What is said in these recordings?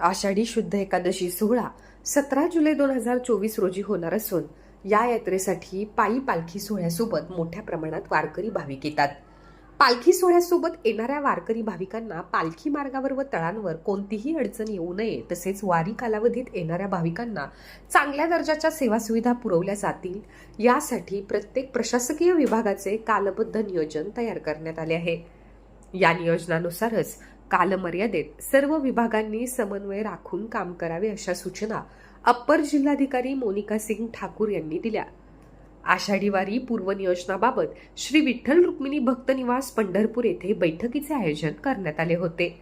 आषाढी शुद्ध एकादशी सोहळा सतरा जुलै दोन हजार चोवीस रोजी होणार असून या यात्रेसाठी पायी पालखी सोहळ्यासोबत मोठ्या प्रमाणात वारकरी भाविक येतात. पालखी सोहळ्यासोबत येणाऱ्या वारकरी भाविकांना पालखी मार्गावर व तळांवर कोणतीही अडचण येऊ नये तसेच वारी कालावधीत येणाऱ्या भाविकांना चांगल्या दर्जाच्या सेवा सुविधा पुरवल्या जातील. यासाठी प्रत्येक प्रशासकीय विभागाचे कालबद्ध नियोजन तयार करण्यात आले आहे. या नियोजनानुसारच कालमर्यादेत सर्व विभागांनी समन्वय राखून काम करावे अशा सूचना अप्पर जिल्हाधिकारी मोनिका सिंग ठाकूर यांनी दिल्या. आषाढी वारी पूर्वनियोजनाबाबत श्री विठ्ठल रुक्मिणी भक्त निवास पंढरपूर येथे बैठकीचे आयोजन करण्यात आले होते.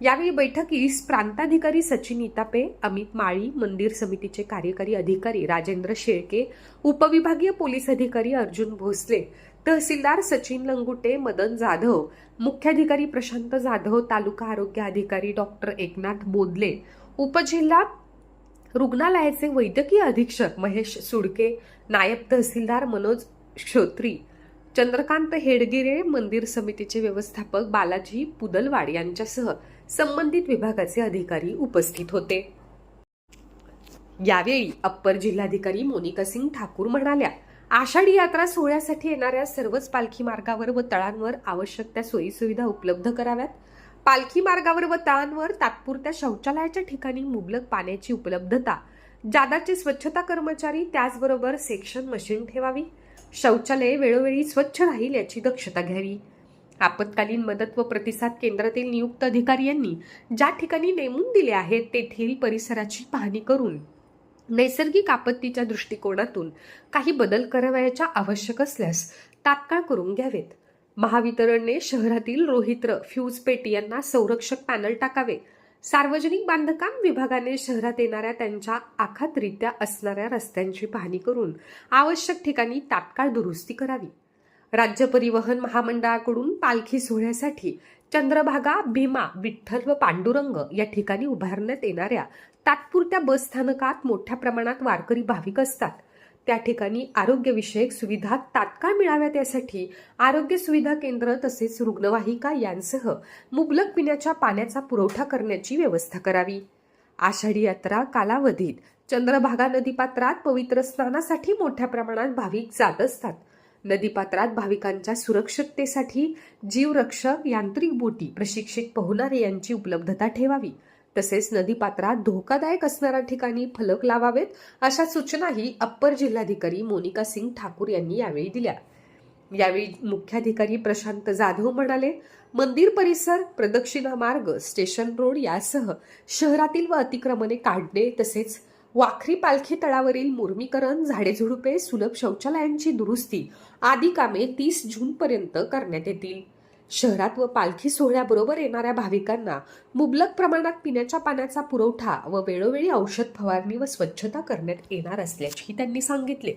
यावेळी बैठकीस प्रांताधिकारी सचिन इतापे अमित माळी मंदिर समितीचे कार्यकारी अधिकारी राजेंद्र शेळके उपविभागीय पोलीस अधिकारी अर्जुन भोसले तहसीलदार सचिन लंगुटे मदन जाधव मुख्याधिकारी प्रशांत जाधव तालुका आरोग्य अधिकारी डॉक्टर एकनाथ बोदले उपजिल्हा रुग्णालयाचे वैद्यकीय अधीक्षक महेश सुडके नायब तहसीलदार मनोज श्रोत्री चंद्रकांत हेडगिरे मंदिर समितीचे व्यवस्थापक बालाजी पुदलवाड यांच्यासह संबंधित विभागाचे अधिकारी उपस्थित होते. यावेळी अप्पर जिल्हाधिकारी मोनिका सिंग ठाकूर म्हणाल्या आषाढी यात्रा सोहळ्यासाठी येणाऱ्या सर्वच पालखी मार्गावर व तळांवर आवश्यक त्या सोयीसुविधा उपलब्ध कराव्यात. पालखी मार्गावर व तळांवर तात्पुरत्या शौचालयाच्या ठिकाणी मुबलक पाण्याची उपलब्धता जादाचे स्वच्छता कर्मचारी त्याचबरोबर सेक्शन मशीन ठेवावी शौचालये वेळोवेळी स्वच्छ राहील याची दक्षता घ्यावी. आपत्कालीन मदत व प्रतिसाद केंद्रातील नियुक्त अधिकारी यांनी ज्या ठिकाणी नेमून दिले आहेत तेथील परिसराची पाहणी करून नैसर्गिक आपत्तीच्या दृष्टिकोनातून काही बदल करावयाच्या आवश्यक असल्यास तात्काळ करून घ्यावेत. महावितरणने शहरातील रोहित्र फ्यूज पेटी यांना संरक्षक पॅनल टाकावे. सार्वजनिक बांधकाम विभागाने शहरात येणाऱ्या त्यांच्या आखातरित्या असणाऱ्या रस्त्यांची पाहणी करून आवश्यक ठिकाणी तात्काळ दुरुस्ती करावी. राज्य परिवहन महामंडळाकडून पालखी सोहळ्यासाठी चंद्रभागा भीमा विठ्ठल व पांडुरंग या ठिकाणी उभारण्यात येणाऱ्या तात्पुरत्या बस स्थानकात मोठ्या प्रमाणात वारकरी भाविक असतात. त्या ठिकाणी आरोग्यविषयक सुविधा तात्काळ मिळाव्यात यासाठी आरोग्य सुविधा केंद्र तसेच रुग्णवाहिका यांसह मुबलक पिण्याच्या पाण्याचा पुरवठा करण्याची व्यवस्था करावी. आषाढी यात्रा कालावधीत चंद्रभागा नदीपात्रात पवित्र स्नानासाठी मोठ्या प्रमाणात भाविक जात असतात. नदीपात्रात भाविकांच्या सुरक्षिततेसाठी जीवरक्षक यांत्रिक बोटी प्रशिक्षित पोहणारे यांची उपलब्धता ठेवावी. तसेच नदीपात्रात धोकादायक असणाऱ्या ठिकाणी फलक लावावेत अशा सूचनाही अप्पर जिल्हाधिकारी मोनिका सिंग ठाकूर यांनी यावेळी दिल्या. यावेळी मुख्याधिकारी प्रशांत जाधव म्हणाले मंदिर परिसर प्रदक्षिणा मार्ग स्टेशन रोड यासह शहरातील व अतिक्रमणे काढणे तसेच वाखरी पालखी तळावरील मुर्मीकरण झाडेझुडुपे सुलभ शौचालयांची दुरुस्ती आदी कामे तीस जून पर्यंत करण्यात येतील. शहरात व पालखी सोहळ्याबरोबर येणाऱ्या भाविकांना मुबलक प्रमाणात पिण्याच्या पाण्याचा पुरवठा व वेळोवेळी औषध फवारणी व स्वच्छता करण्यात येणार असल्याचेही त्यांनी सांगितले.